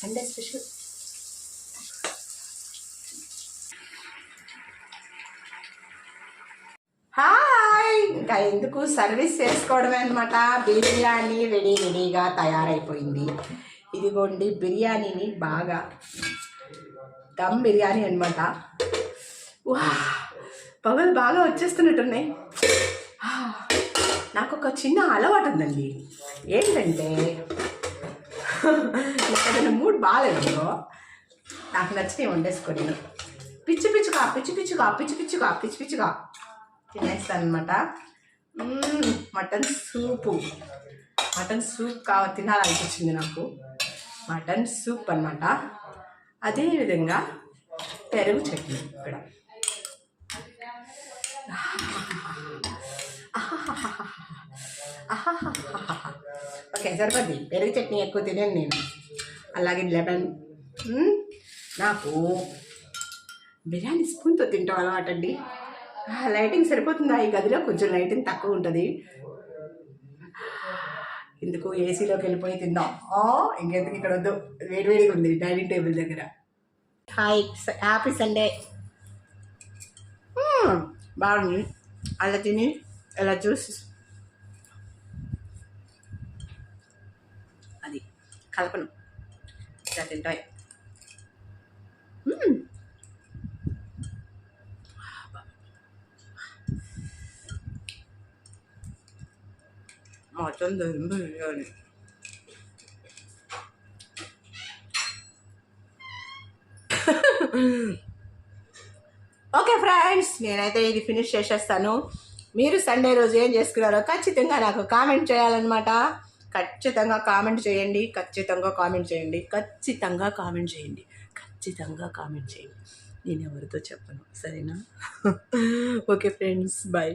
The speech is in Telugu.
సండే స్పెషల్ హాయ్ ఇంకా ఎందుకు సర్వీస్ చేసుకోవడమే అనమాట బిర్యానీ రెడీ రెడీగా తయారైపోయింది. ఇదిగోండి బిర్యానీని బాగా దమ్ బిర్యానీ అనమాట వా పొగలు బాగా వచ్చేస్తున్నట్టున్నాయి. నాకు ఒక చిన్న అలవాటు ఉందండి. ఏంటంటే ఇక్కడ మూడ్ బాగాలేదు నాకు నచ్చినవి వండేసుకొని పిచ్చి పిచ్చుగా పిచ్చి పిచ్చుగా పిచ్చి పిచ్చుగా పిచ్చి పిచ్చుగా తినేస్తాను అనమాట మటన్ సూపు. మటన్ సూప్ కావ తినాలనిపించింది నాకు. మటన్ సూప్ అనమాట అదేవిధంగా పెరుగు చట్నీ ఇక్కడ. ఓకే సరిపోద్ది పెరుగు చట్నీ ఎక్కువ తినండి నేను. అలాగే లెమన్ నాకు బిర్యానీ స్పూన్తో తింటాం అలవాటు అండి లైటింగ్ సరిపోతుందా? ఈ గదిలో కొంచెం లైటింగ్ తక్కువ ఉంటుంది. ఎందుకు? ఏసీలోకి వెళ్ళిపోయి తిందాం. ఆ, ఇంకెందుకు? ఇక్కడ వద్దు. వేడివేడిగా ఉంది డైనింగ్ టేబుల్ దగ్గర. హాయ్ హ్యాపీ సండే బాగుంది. అలా తిని ఎలా చూసి అది కలపను. ఇలా తింటాయి మ్మ్. మటన్ బిర్యానీ. ఓకే ఫ్రెండ్స్ నేనైతే ఇది ఫినిష్ చేసేస్తాను. మీరు సండే రోజు ఏం చేసుకున్నారో ఖచ్చితంగా నాకు కామెంట్ చేయాలన్నమాట. ఖచ్చితంగా కామెంట్ చేయండి ఖచ్చితంగా కామెంట్ చేయండి ఖచ్చితంగా కామెంట్ చేయండి ఖచ్చితంగా కామెంట్ చేయండి. నేను ఎవరితో చెప్పను సరేనా? Okay friends bye.